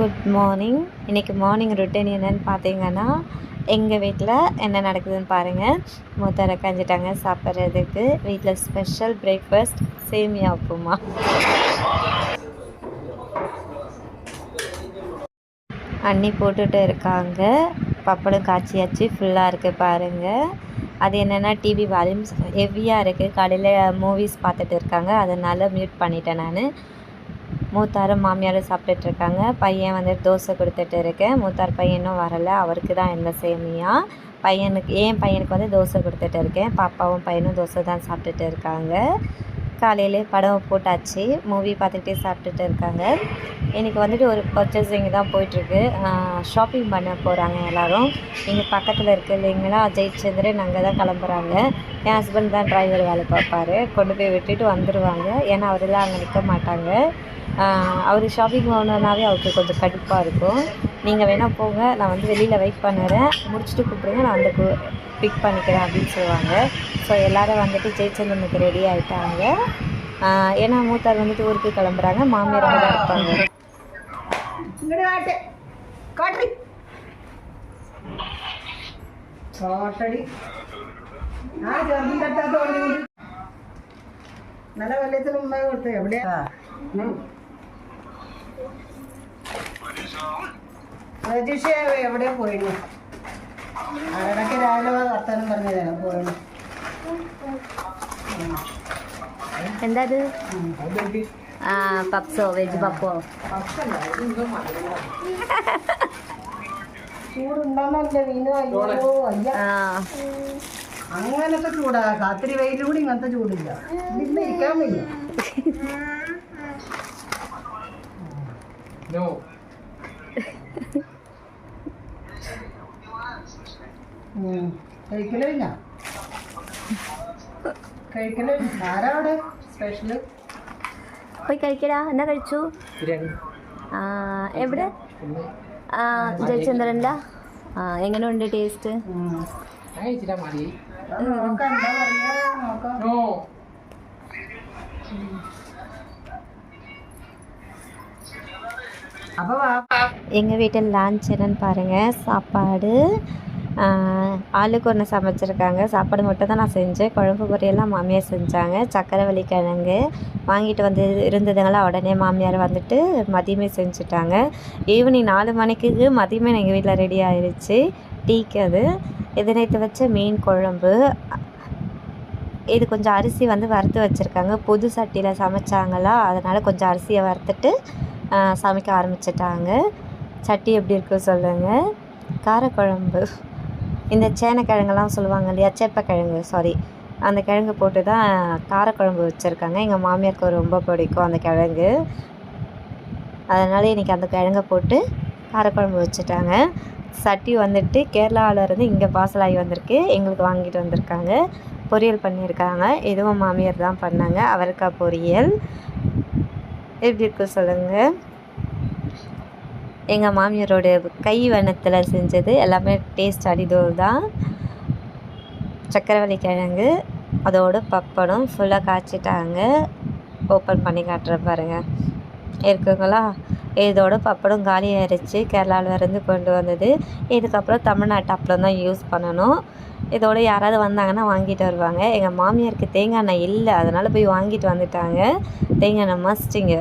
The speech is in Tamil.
குட் மார்னிங் இன்றைக்கி மார்னிங் ரொட்டீன் என்னன்னு பார்த்தீங்கன்னா எங்கள் வீட்டில் என்ன நடக்குதுன்னு பாருங்கள் மூத்தரை கஞ்சிட்டாங்க சாப்பிட்றதுக்கு. வீட்டில் ஸ்பெஷல் பிரேக்ஃபாஸ்ட் சேமியா உப்புமா. அண்ணி போட்டுட்டு இருக்காங்க. பப்படம் காய்ச்சியாச்சு ஃபுல்லாக இருக்குது பாருங்கள் அது என்னென்னா டிவி வால்யூம்ஸ் ஹெவியாக இருக்குது காலையில் மூவிஸ் பார்த்துட்டு இருக்காங்க. அதனால் மியூட் பண்ணிட்டேன் நான். மூத்தாரும் மாமியாரும் சாப்பிட்டுட்டு இருக்காங்க பையன் வந்துட்டு தோசை கொடுத்துட்டு இருக்கேன். மூத்தார் பையனும் வரலை. அவருக்கு தான் இந்த சேமியா. பையனுக்கு என் பையனுக்கு வந்து தோசை கொடுத்துட்டு இருக்கேன். பாப்பாவும் பையனும் தோசை தான் சாப்பிட்டுட்டு இருக்காங்க. காலையிலே படம் போட்டாச்சு. மூவி பார்த்துக்கிட்டே சாப்பிட்டுட்டு இருக்காங்க. இன்றைக்கி வந்துட்டு ஒரு பர்ச்சேசிங் தான் போயிட்டுருக்கு. ஷாப்பிங் பண்ண போகிறாங்க எல்லோரும். இங்கே பக்கத்தில் இருக்க இல்லைங்களா? ஜெயச்சந்திரன் அங்கே தான் கிளம்புறாங்க. என் ஹஸ்பண்ட் தான் டிரைவர் வேலை பார்ப்பாரு. கொண்டு போய் விட்டுட்டு வந்துடுவாங்க ஏன்னா அவரெல்லாம் அங்கே நிற்க மாட்டாங்க. அவர் ஷாப்பிங் போகணுன்னாவே அவருக்கு கொஞ்சம் கடுப்பாக இருக்கும். நீங்கள் வேணால் போங்க நான் வந்து வெளியில் வெயிட் பண்ணுறேன். முடிச்சுட்டு கூப்பிடுங்க நான் வந்து பிக் பண்ணிக்கிறேன் அப்படின்னு சொல்லுவாங்க. ஸோ எல்லோரும் வந்துட்டு ஜெயச்சந்திரனுக்கு ரெடி ஆகிட்டாங்க ஏன்னா மூத்தார் வந்துட்டு ஊருக்கு கிளம்புறாங்க. மாமியார் அங்கே தான் இருப்பாங்க. நல்ல வெள்ளத்தில் உண்மையாக கொடுத்தேன் எப்படியா? രജീഷ എവിടെ പോയിരുന്നു അവിടൊക്കെ രാവിലെ വർത്തമാനം പറഞ്ഞതാണ് പോയിരുന്നു എന്താ അത് പപ്സോ വെജ് പപ്പോ? ചൂടുണ്ടെന്നല്ലേ അയ്യോ അയ്യ. അങ്ങനത്തെ ചൂടാ രാത്രി വെയിലൂടെ ഇങ്ങനത്തെ ചൂടില്ല. ഇരിക്കാൻ വയ്യ. കഴിക്കല് കഴിഞ്ഞ കഴിക്കല് ആരാ അവിടെ സ്പെഷ്യല് പോയി കഴിക്കടാ എന്നാ കഴിച്ചു ആ എവിടെ ആ ജയചന്ദ്രൻ്റെ ആ എങ്ങനെയുണ്ട് ടേസ്റ്റ് നോക്കാം എന്താ പറയാ നോക്കാം അപ്പൊ വാ எங்கள் வீட்டில் லன்ச் என்னன்னு பாருங்கள் சாப்பாடு ஆளுக்கு ஒன்று சமைச்சிருக்காங்க. சாப்பாடு மட்டும் தான் நான் செஞ்சேன். குழம்பு பொரியெல்லாம் மாமியார் செஞ்சாங்க. சக்கரவள்ளி கிழங்கு வாங்கிட்டு வந்து இருந்ததுங்களா உடனே மாமியார் வந்துட்டு மதியமே செஞ்சுட்டாங்க. ஈவினிங் நாலு மணிக்கு மதியமே எங்கள் வீட்டில் ரெடி ஆயிடுச்சு டீக்கு அது. இதனைத்து நேற்று வச்ச மீன் குழம்பு. இது கொஞ்சம் அரிசி வந்து வறுத்து வச்சுருக்காங்க. புது சட்டியில் சமைச்சாங்களா? அதனால் கொஞ்சம் அரிசியை வறுத்துட்டு சமைக்க ஆரம்பிச்சிட்டாங்க. சட்டி எப்படி இருக்கு சொல்லுங்கள் காரக்குழம்பு. இந்த சேனக்கிழங்கெல்லாம் சொல்லுவாங்க இல்லையா? சேப்பக்கிழங்கு சாரி அந்த கிழங்கு போட்டு தான் காரக்குழம்பு வச்சுருக்காங்க. எங்கள் மாமியாருக்கு ரொம்ப பிடிக்கும் அந்த கிழங்கு. அதனால் இன்றைக்கி அந்த கிழங்கை போட்டு காரக்குழம்பு வச்சுட்டாங்க. சட்டி வந்துட்டு கேரளாவிலேருந்து இங்கே இங்கே பார்சலாகி வந்திருக்கு. எங்களுக்கு வாங்கிட்டு வந்திருக்காங்க. பொரியல் பண்ணியிருக்காங்க. இதுவும் மாமியார் தான் பண்ணாங்க. அவரைக்காய் பொரியல். எப்படி இருக்கு சொல்லுங்கள் எங்கள் மாமியாரோட கை வண்ணத்தில் செஞ்சது. எல்லாமே டேஸ்ட் அடிதோல் தான். சக்கரவள்ளி கிழங்கு அதோட பப்படம் ஃபுல்லாக காய்ச்சிட்டாங்க. ஓப்பன் பண்ணி காட்டுற பாருங்க. இருக்குங்களா? இதோட பப்படம் காலி ஆயிடுச்சு கேரளாவிலேருந்து கொண்டு வந்தது. இதுக்கப்புறம் தமிழ்நாட்டு அப்பளம் தான் யூஸ் பண்ணணும். இதோட யாராவது வந்தாங்கன்னா வாங்கிட்டு வருவாங்க. எங்கள் மாமியாருக்கு தேங்காய் எண்ணெய் இல்லை. அதனால் போய் வாங்கிட்டு வந்துட்டாங்க. தேங்காய் எண்ணெய் மஸ்ட்டுங்க